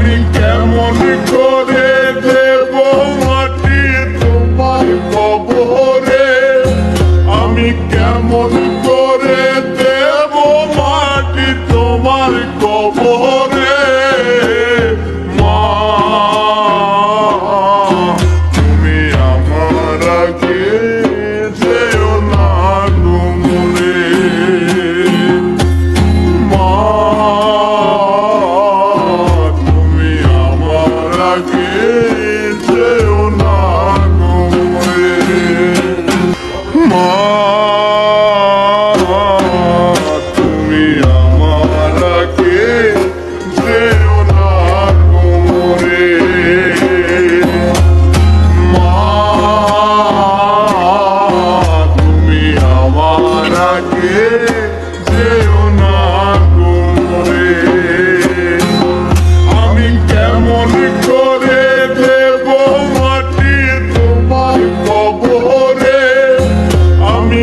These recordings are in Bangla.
morning, get morning, go.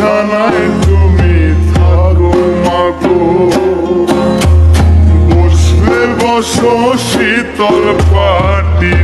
জানাই তুমি থাকো মাগো। বসলে বসো শীতল পাটি